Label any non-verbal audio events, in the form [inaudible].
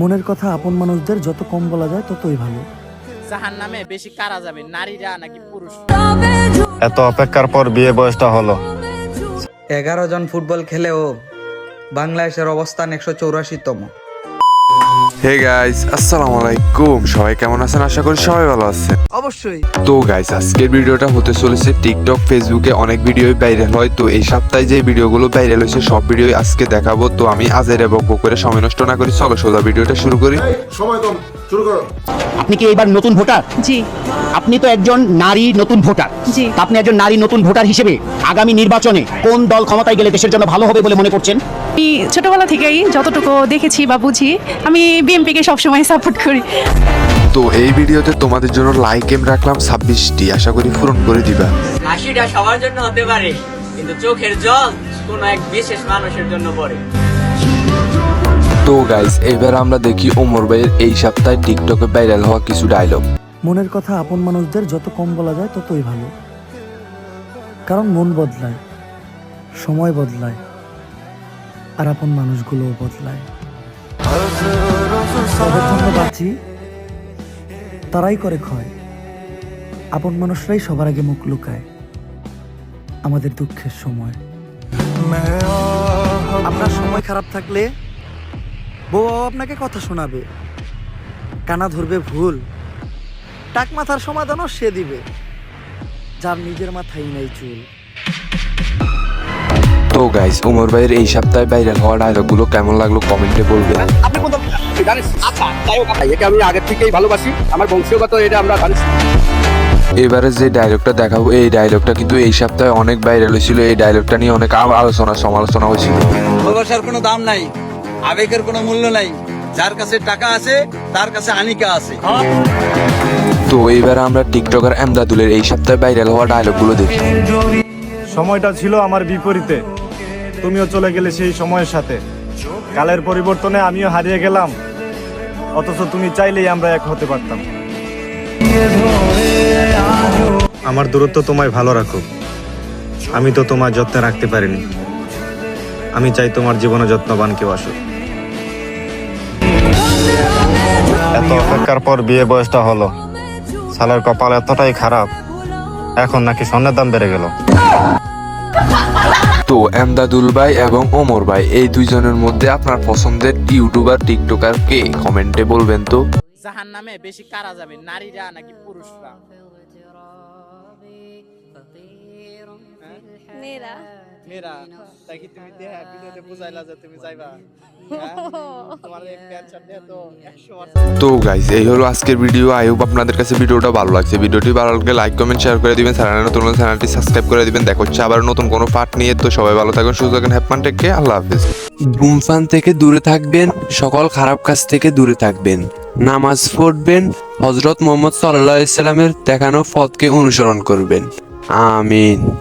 মনের কথা আপন মানুষদের যত কম বলা যায় ততই ভালো। জাহান নামে বেশি কারা যাবে নারীরা নাকি পুরুষ? এত অপেক্ষার পর বিয়ে বয়সটা হলো। এগারো জন ফুটবল খেলেও বাংলাদেশের অবস্থান একশো চৌরাশিতম। হে গাইস আসসালামু আলাইকুম সবাই কেমন আছেন? আশা করি সবাই ভালো আছেন। অবশ্যই। তো গাইস আজকের ভিডিওটা হতে চলেছে টিকটক ফেসবুকে অনেক ভিডিওই ভাইরাল হয়। তো এই সপ্তাহে যে ভিডিওগুলো ভাইরাল হয়েছে সব ভিডিও আজকে দেখাবো। তো আমি আজের বকব করে সময় নষ্ট না করি। চলো সোজা ভিডিওটা শুরু করি। সময় কম। শুরু করো। আপনি কি এবার নতুন ভোটার? জি। আপনি তো একজন নারী নতুন ভোটার। জি। আপনি একজন নারী নতুন ভোটার হিসেবে আগামী নির্বাচনে কোন দল ক্ষমতায় গেলে দেশের জন্য ভালো হবে বলে মনে করছেন? আমি ছোটবেলা থেকেই যতটুকু দেখেছি বা বুঝি আমি বিএমপিকে সবসময় সাপোর্ট করি। তো এই ভিডিওতে তোমাদের জন্য লাইক এম রাখলাম ছাব্বিশটি। আশা করি পূরণ করে দিবা। হাসিটা সবার জন্য হতে পারে কিন্তু চোখের জল কোন এক বিশেষ মানুষের জন্য পড়ে। তো গাইস এবার আমরা দেখি ওমর ভাইয়ের এই সপ্তাহে টিকটকে ভাইরাল হওয়া কিছু ডায়লগ মনের কথা আপন মানুষদের যত কম বলা যায় ততই ভালো। কারণ মন বদলায় সময় বদলায় আর আপন মানুষগুলোও বদলায়। তাদের বাঁচি তারাই করে ক্ষয়। আপন মানুষরাই সবার আগে মুখ লুকায় আমাদের দুঃখের সময়। আপনার সময় খারাপ থাকলে বউ আপনাকে কথা শোনাবে, কানা ধরবে ভুল, টাক মাথার সমাধানও সে দিবে। যার নিজের মাথায় নেই চুল। তো গাইস ওমর ভাইয়ের এই সপ্তাহে ভাইরাল হওয়া ডায়লগগুলো কেমন লাগল কমেন্টে বলবেন। আপনি কোন জানিস আচ্ছা হোক একে আমি আগের থেকেই ভালোবাসি। আমার বংশীয়গত এটা আমরা জানি। এবারে যে ডায়লগটা দেখাবো এই ডায়লগটা কিন্তু এই সপ্তাহে অনেক ভাইরাল হয়েছিল। এই ডায়লগটা নিয়ে অনেক আলোচনা সমালোচনা হয়েছিল। ভালোবাসার কোনো দাম নাই আবেগের কোনো মূল্য নাই। যার কাছে টাকা আছে তার কাছে আনিকা আছে। তো এবারে আমরা টিকটকার এমদাদুলের এই সপ্তাহে ভাইরাল হওয়া ডায়লগগুলো দেখি। সময়টা ছিল আমার বিপরীতে। তুমিও চলে গেলে সেই সময়ের সাথে। কালের পরিবর্তনে আমিও হারিয়ে গেলাম। অথচ তুমি চাইলেই আমরা এক হতে পারতাম। আমার দূরত্ব তোমায় ভালো রাখো আমি তো তোমার যত্নে রাখতে পারিনি। আমি চাই তোমার জীবনে যত্নবান কেউ আসুক। এত অপেক্ষার পর বিয়ে বয়সটা হলো। সালের কপাল এতটাই খারাপ। এখন নাকি স্বর্ণের দাম বেড়ে গেল। তো এমদাদুল ভাই এবং ওমর ভাই, এই দুইজনের মধ্যে আপনার পছন্দের ইউটিউবার, টিকটকার কে? কমেন্টে বলবেন তো। জাহান নামে বেশি কারা যাবে? নারীরা নাকি পুরুষরা? মেয়েরা তাই কি তুমি দেহা ভিডিওতে বুঝাইলা যে তুমি যাইবা? [laughs] তো গাইস এই হলো আজকের ভিডিও আই হোপ আপনাদের কাছে ভিডিওটা ভালো লাগছে। ভিডিওটি ভালো লাগলে লাইক কমেন্ট শেয়ার করে দিবেন। চ্যানেলে নতুন চ্যানেলটি সাবস্ক্রাইব করে দিবেন। দেখা হচ্ছে আবার নতুন কোনো পার্ট নিয়ে। তো সবাই ভালো থাকবেন সুস্থ থাকেন। হ্যাপমান টেককে আল্লাহ হাফিজ। ধূমপান থেকে দূরে থাকবেন সকল খারাপ কাজ থেকে দূরে থাকবেন। নামাজ পড়বেন হজরত মোহাম্মদ সাল্লাহ ইসলামের দেখানো পথকে অনুসরণ করবেন। আমিন।